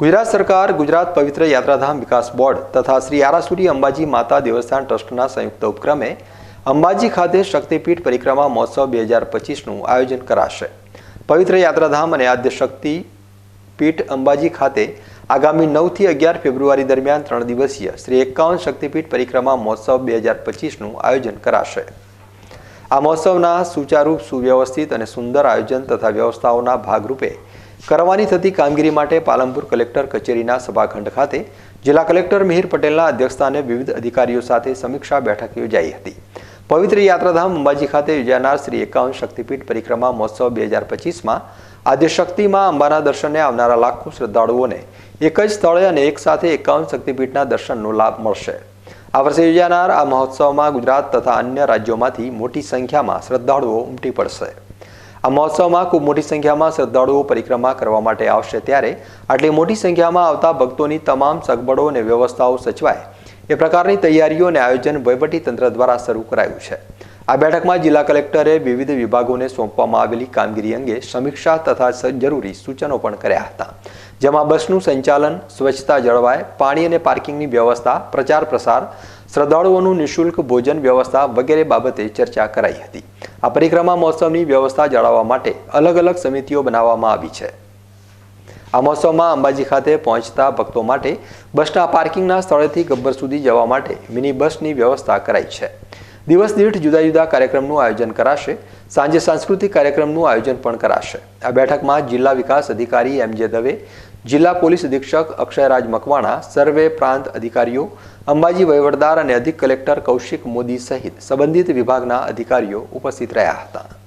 ગુજરાત સરકાર, ગુજરાત પવિત્ર યાત્રાધામ વિકાસ બોર્ડ તથા શ્રી આરાસુરી અંબાજી માતા દેવસ્થાન ટ્રસ્ટના સંયુક્ત ઉપક્રમે અંબાજી ખાતે શક્તિપીઠ પરિક્રમા મહોત્સવ બે હજાર પચીસનું આયોજન કરાશે. પવિત્ર યાત્રાધામ અને આદ્ય શક્તિ પીઠ અંબાજી ખાતે આગામી નવથી અગિયાર ફેબ્રુઆરી દરમિયાન ત્રણ દિવસીય શ્રી એકાવન શક્તિપીઠ પરિક્રમા મહોત્સવ બે હજાર પચીસનું આયોજન કરાશે. આ મહોત્સવના સુચારુ, સુવ્યવસ્થિત અને સુંદર આયોજન તથા વ્યવસ્થાઓના ભાગરૂપે કરવાની થતી કામગીરી માટે પાલનપુર કલેક્ટર કચેરીના સભાખંડ ખાતે જિલ્લા કલેક્ટર મિહિર પટેલના અધ્યક્ષસ્થાને વિવિધ અધિકારીઓ સાથે સમીક્ષા બેઠક યોજાઈ હતી. પવિત્ર યાત્રાધામ અંબાજી ખાતે યોજાનાર શ્રી એકાવન શક્તિપીઠ પરિક્રમા મહોત્સવ બે હજાર પચીસમાં આદ્યશક્તિમાં અંબાના દર્શને આવનારા લાખો શ્રદ્ધાળુઓને એક જ સ્થળે અને એક સાથે એકાવન શક્તિપીઠના દર્શનનો લાભ મળશે. આ વર્ષે યોજાનાર આ મહોત્સવમાં ગુજરાત તથા અન્ય રાજ્યોમાંથી મોટી સંખ્યામાં શ્રદ્ધાળુઓ ઉમટી પડશે. આ મહોત્સવમાં ખૂબ મોટી સંખ્યામાં શ્રદ્ધાળુઓ પરિક્રમા કરવા માટે આવશે ત્યારે આટલી મોટી સંખ્યામાં આવતા ભક્તોની તમામ સગવડો અને વ્યવસ્થાઓ સચવાય એ પ્રકારની તૈયારીઓ અને આયોજન વહીવટી તંત્ર દ્વારા શરૂ કરાયું છે. આ બેઠકમાં જિલ્લા કલેક્ટરે વિવિધ વિભાગોને સોંપવામાં આવેલી કામગીરી અંગે સમીક્ષા તથા જરૂરી સૂચનો પણ કર્યા હતા, જેમાં બસનું સંચાલન, સ્વચ્છતા જળવાય, પાણી અને પાર્કિંગની વ્યવસ્થા, પ્રચાર પ્રસાર, શ્રદ્ધાળુઓનું નિઃશુલ્ક ભોજન વ્યવસ્થા વગેરે બાબતે ચર્ચા કરાઈ હતી. આ પરિક્રમા મહોત્સવની વ્યવસ્થા જાળવવા માટે અલગ અલગ સમિતિઓ બનાવવામાં આવી છે. આ મહોત્સવમાં અંબાજી ખાતે પહોંચતા ભક્તો માટે બસના પાર્કિંગના સ્થળેથી ગબ્બર સુધી જવા માટે મિની બસની વ્યવસ્થા કરાઈ છે. દિવસ દીઠ જુદા જુદા કાર્યક્રમનું આયોજન કરાશે. સાંજે સાંસ્કૃતિક કાર્યક્રમનું આયોજન પણ કરાશે. આ બેઠકમાં જિલ્લા વિકાસ અધિકારી એમ જે દવે, જિલ્લા પોલીસ અધિક્ષક અક્ષયરાજ મકવાણા, સર્વે પ્રાંત અધિકારીઓ, અંબાજી વહીવટદાર અને અધિક કલેક્ટર કૌશિક મોદી સહિત સંબંધિત વિભાગના અધિકારીઓ ઉપસ્થિત રહ્યા હતા.